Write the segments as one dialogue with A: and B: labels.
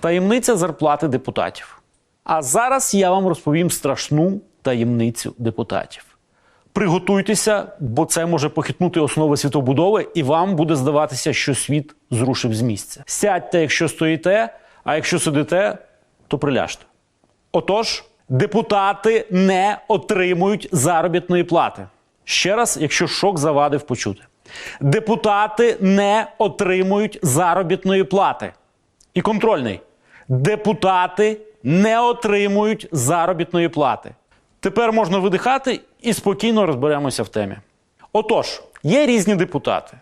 A: Таємниця зарплати депутатів. А зараз я вам розповім страшну таємницю депутатів. Приготуйтеся, бо це може похитнути основи світобудови, і вам буде здаватися, що світ зрушив з місця. Сядьте, якщо стоїте, а якщо сидите, то приляжте. Отож, депутати не отримують заробітної плати. Ще раз, якщо шок завадив почути. Депутати не отримують заробітної плати. І контрольний. Депутати не отримують заробітної плати. Тепер можна видихати і спокійно розберемося в темі. Отож, є різні депутати.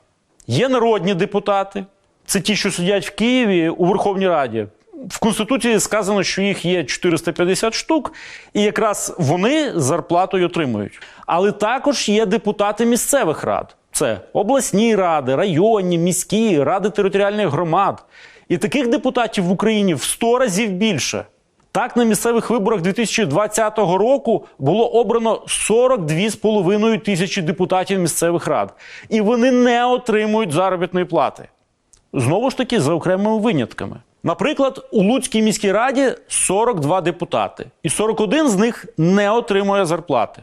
A: Є народні депутати, це ті, що сидять в Києві у Верховній Раді. В Конституції сказано, що їх є 450 штук, і якраз вони зарплатою отримують. Але також є депутати місцевих рад. Це обласні ради, районні, міські, ради територіальних громад. І таких депутатів в Україні в 100 разів більше. Так, на місцевих виборах 2020 року було обрано 42,5 тисячі депутатів місцевих рад. І вони не отримують заробітної плати. Знову ж таки, за окремими винятками. Наприклад, у Луцькій міській раді 42 депутати, і 41 з них не отримує зарплати.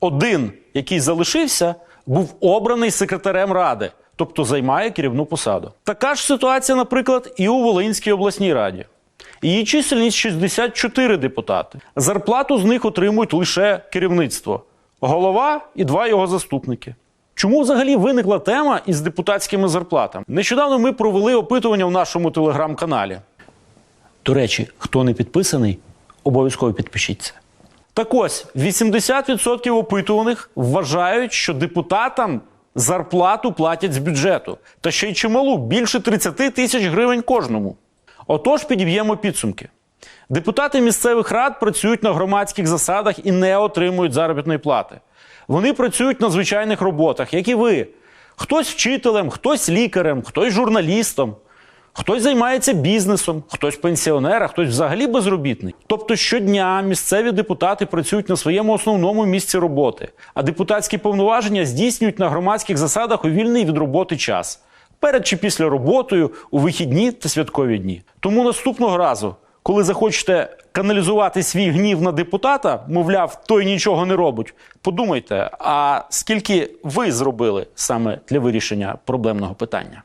A: Один, який залишився, був обраний секретарем ради, тобто займає керівну посаду. Така ж ситуація, наприклад, і у Волинській обласній раді. Її чисельність 64 депутати. Зарплату з них отримують лише керівництво, голова і два його заступники. Чому взагалі виникла тема із депутатськими зарплатами? Нещодавно ми провели опитування в нашому телеграм-каналі. До речі, хто не підписаний, обов'язково підпишіться. Так ось 80% опитуваних вважають, що депутатам зарплату платять з бюджету, та ще й чималу більше 30 тисяч гривень кожному. Отож, підіб'ємо підсумки. Депутати місцевих рад працюють на громадських засадах і не отримують заробітної плати. Вони працюють на звичайних роботах, як і ви. Хтось вчителем, хтось лікарем, хтось журналістом, хтось займається бізнесом, хтось пенсіонер, а хтось взагалі безробітний. Тобто щодня місцеві депутати працюють на своєму основному місці роботи, а депутатські повноваження здійснюють на громадських засадах у вільний від роботи час перед чи після роботою, у вихідні та святкові дні. Тому наступного разу, коли захочете каналізувати свій гнів на депутата, мовляв, той нічого не робить, подумайте, а скільки ви зробили саме для вирішення проблемного питання?